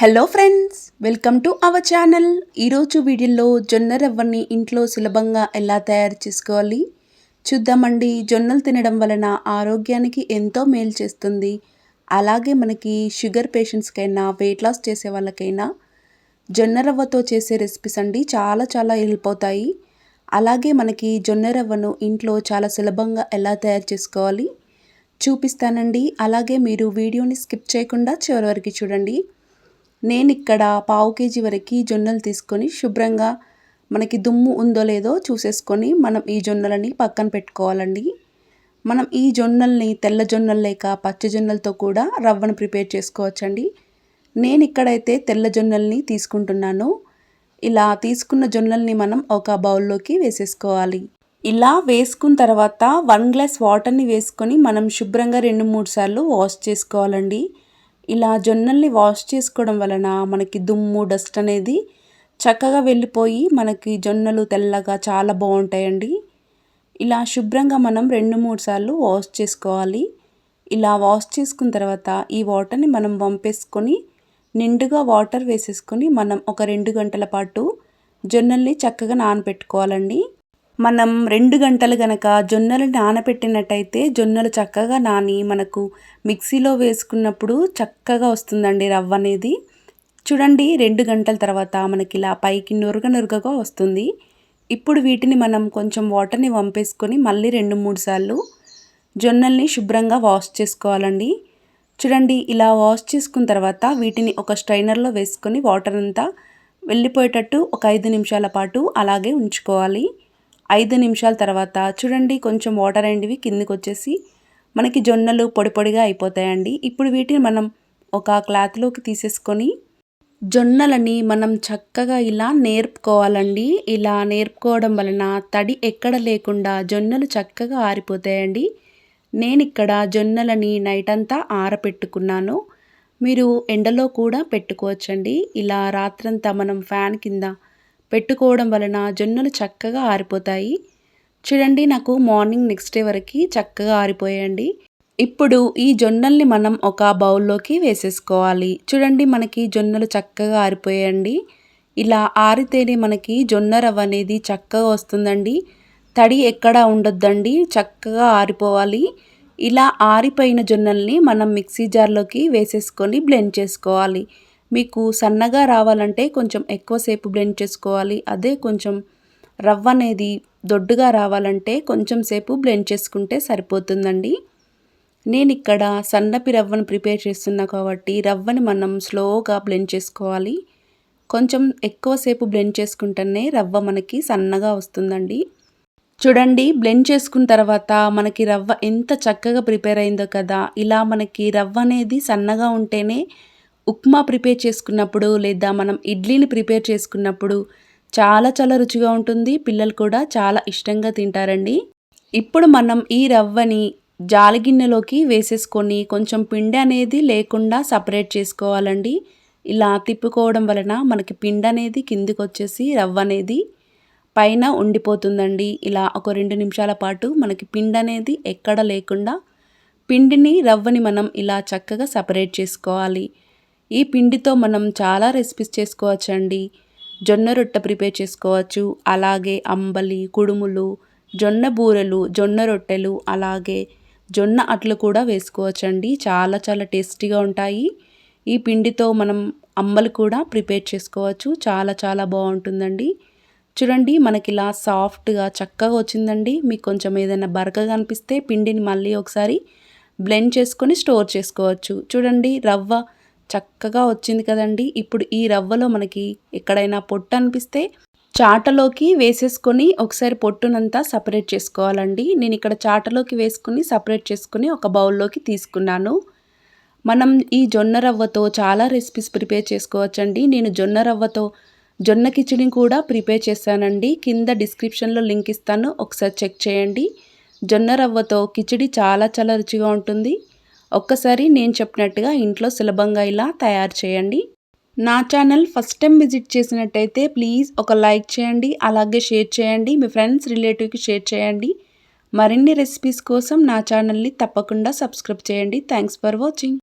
Hello friends welcome to our channel ఈరోజు వీడియోలో జొన్న రవ్వని ఇంట్లో సులభంగా ఎలా తయారు చేసుకోవాలి? చూద్దామండి. జొన్నలు తినడం వలన ఆరోగ్యానికి ఎంతో మేలు చేస్తుంది. అలాగే మనకి షుగర్ పేషెంట్స్కైనా వెయిట్ లాస్ చేసే వాళ్ళకైనా జొన్న రవ్వతో చేసే రెసిపీస్ అండి చాలా చాలా హెల్ప్ అవుతాయి. అలాగే మనకి జొన్న రవ్వను ఇంట్లో చాలా సులభంగా ఎలా తయారు చేసుకోవాలి? చూపిస్తానండి. అలాగే మీరు వీడియోని స్కిప్ చేయకుండా చివరి వరకు చూడండి. నేను ఇక్కడ పావు కేజీ వరకు జొన్నలు తీసుకొని శుభ్రంగా మనకి దుమ్ము ఉందో లేదో చూసేసుకొని మనం ఈ జొన్నలని పక్కన పెట్టుకోవాలండి. మనం ఈ జొన్నల్ని తెల్ల జొన్నలు లేక పచ్చ జొన్నలతో కూడా రవ్వను ప్రిపేర్ చేసుకోవచ్చండి. నేను ఇక్కడైతే తెల్ల జొన్నల్ని తీసుకుంటున్నాను. ఇలా తీసుకున్న జొన్నల్ని మనం ఒక బౌల్లోకి వేసేసుకోవాలి. ఇలా వేసుకున్న తర్వాత వన్ గ్లాస్ వాటర్ని వేసుకొని మనం శుభ్రంగా రెండు మూడు సార్లు వాష్ చేసుకోవాలండి. ఇలా జొన్నల్ని వాష్ చేసుకోవడం వలన మనకి దుమ్ము డస్ట్ అనేది చక్కగా వెళ్ళిపోయి మనకి జొన్నలు తెల్లగా చాలా బాగుంటాయండి. ఇలా శుభ్రంగా మనం రెండు మూడు సార్లు వాష్ చేసుకోవాలి. ఇలా వాష్ చేసుకున్న తర్వాత ఈ వాటర్ని మనం పంపేసుకొని నిండుగా వాటర్ వేసేసుకొని మనం ఒక రెండు గంటల పాటు జొన్నల్ని చక్కగా నానబెట్టుకోవాలండి. మనం రెండు గంటలు గనక జొన్నలు నానబెట్టినట్టయితే జొన్నలు చక్కగా నాని మనకు మిక్సీలో వేసుకున్నప్పుడు చక్కగా వస్తుందండి రవ్వ అనేది. చూడండి రెండు గంటల తర్వాత మనకి ఇలా పైకి నురగ నురగగా వస్తుంది. ఇప్పుడు వీటిని మనం కొంచెం వాటర్ని వంపేసుకొని మళ్ళీ రెండు మూడు సార్లు జొన్నల్ని శుభ్రంగా వాష్ చేసుకోవాలండి. చూడండి ఇలా వాష్ చేసుకున్న తర్వాత వీటిని ఒక స్ట్రైనర్లో వేసుకొని వాటర్ అంతా వెళ్ళిపోయేటట్టు ఒక ఐదు నిమిషాల పాటు అలాగే ఉంచుకోవాలి. ఐదు నిమిషాల తర్వాత చూడండి కొంచెం వాటర్ అనేవి కిందికి వచ్చేసి మనకి జొన్నలు పొడి పొడిగా అయిపోతాయండి. ఇప్పుడు వీటిని మనం ఒక క్లాత్లోకి తీసేసుకొని జొన్నలని మనం చక్కగా ఇలా నేర్పుకోవాలండి. ఇలా నేర్పుకోవడం వలన తడి ఎక్కడ లేకుండా జొన్నలు చక్కగా ఆరిపోతాయండి. నేను ఇక్కడ జొన్నలని నైట్ అంతా ఆరపెట్టుకున్నాను. మీరు ఎండలో కూడా పెట్టుకోవచ్చండి. ఇలా రాత్రంతా మనం ఫ్యాన్ కింద పెట్టుకోవడం వలన జొన్నలు చక్కగా ఆరిపోతాయి. చూడండి నాకు మార్నింగ్ నెక్స్ట్ డే వరకు చక్కగా ఆరిపోయాయండి ఇప్పుడు ఈ జొన్నల్ని మనం ఒక బౌల్లోకి వేసేసుకోవాలి. చూడండి మనకి జొన్నలు చక్కగా ఆరిపోయాయండి ఇలా ఆరితేనే మనకి జొన్న రవ్వ అనేది చక్కగా వస్తుందండి. తడి ఎక్కడ ఉండొద్దండి చక్కగా ఆరిపోవాలి. ఇలా ఆరిపోయిన జొన్నల్ని మనం మిక్సీ జార్లోకి వేసేసుకొని బ్లెండ్ చేసుకోవాలి. మీకు సన్నగా రావాలంటే కొంచెం ఎక్కువసేపు బ్లెండ్ చేసుకోవాలి. అదే కొంచెం రవ్వ అనేది దొడ్డుగా రావాలంటే కొంచెం సేపు బ్లెండ్ చేసుకుంటే సరిపోతుందండి. నేను ఇక్కడ సన్నపి రవ్వను ప్రిపేర్ చేస్తున్నా కాబట్టి రవ్వని మనం స్లోగా బ్లెండ్ చేసుకోవాలి. కొంచెం ఎక్కువసేపు బ్లెండ్ చేసుకుంటేనే రవ్వ మనకి సన్నగా వస్తుందండి. చూడండి బ్లెండ్ చేసుకున్న తర్వాత మనకి రవ్వ ఎంత చక్కగా ప్రిపేర్ అయిందో కదా. ఇలా మనకి రవ్వ అనేది సన్నగా ఉంటేనే ఉప్మా ప్రిపేర్ చేసుకున్నప్పుడు లేదా మనం ఇడ్లీని ప్రిపేర్ చేసుకున్నప్పుడు చాలా చాలా రుచిగా ఉంటుంది. పిల్లలు కూడా చాలా ఇష్టంగా తింటారండి. ఇప్పుడు మనం ఈ రవ్వని జాలిగిన్నెలోకి వేసేసుకొని కొంచెం పిండి అనేది లేకుండా సపరేట్ చేసుకోవాలండి. ఇలా తిప్పుకోవడం వలన మనకి పిండి అనేది కిందికి వచ్చేసి రవ్వ అనేది పైన ఉండిపోతుందండి. ఇలా ఒక రెండు నిమిషాల పాటు మనకి పిండి అనేది ఎక్కడ లేకుండా పిండిని రవ్వని మనం ఇలా చక్కగా సపరేట్ చేసుకోవాలి. ఈ పిండితో మనం చాలా రెసిపీస్ చేసుకోవచ్చండి. జొన్న రొట్టె ప్రిపేర్ చేసుకోవచ్చు. అలాగే అంబలి కుడుములు జొన్న బూరెలు జొన్న రొట్టెలు అలాగే జొన్న అట్లు కూడా వేసుకోవచ్చండి. చాలా చాలా టేస్టీగా ఉంటాయి. ఈ పిండితో మనం అంబలి కూడా ప్రిపేర్ చేసుకోవచ్చు. చాలా చాలా బాగుంటుందండి. చూడండి మనకి ఇలా సాఫ్ట్గా చక్కగా వచ్చిందండి. మీకు కొంచెం ఏదైనా బరకగా అనిపిస్తే పిండిని మళ్ళీ ఒకసారి బ్లెండ్ చేసుకొని స్టోర్ చేసుకోవచ్చు. చూడండి రవ్వ చక్కగా వచ్చింది కదండి. ఇప్పుడు ఈ రవ్వలో మనకి ఎక్కడైనా పొట్టు అనిపిస్తే చాటలోకి వేసేసుకొని ఒకసారి పొట్టునంతా సపరేట్ చేసుకోవాలండి. నేను ఇక్కడ చాటలోకి వేసుకుని సపరేట్ చేసుకుని ఒక బౌల్లోకి తీసుకున్నాను. మనం ఈ జొన్న రవ్వతో చాలా రెసిపీస్ ప్రిపేర్ చేసుకోవచ్చండి. నేను జొన్న రవ్వతో జొన్న కిచిడి కూడా ప్రిపేర్ చేశానండి. కింద డిస్క్రిప్షన్లో లింక్ ఇస్తాను. ఒకసారి చెక్ చేయండి. జొన్న రవ్వతో కిచిడి చాలా చాలా రుచిగా ఉంటుంది. ఒక్కసారి నేను చెప్పినట్టుగా ఇంట్లో సులభంగా ఇలా తయారు చేయండి. నా ఛానల్ ఫస్ట్ టైం విజిట్ చేసినట్టయితే ప్లీజ్ ఒక లైక్ చేయండి అలాగే షేర్ చేయండి మీ ఫ్రెండ్స్ రిలేటివ్కి షేర్ చేయండి. మరిన్ని రెసిపీస్ కోసం నా ఛానల్ని తప్పకుండా సబ్స్క్రైబ్ చేయండి. Thanks for watching.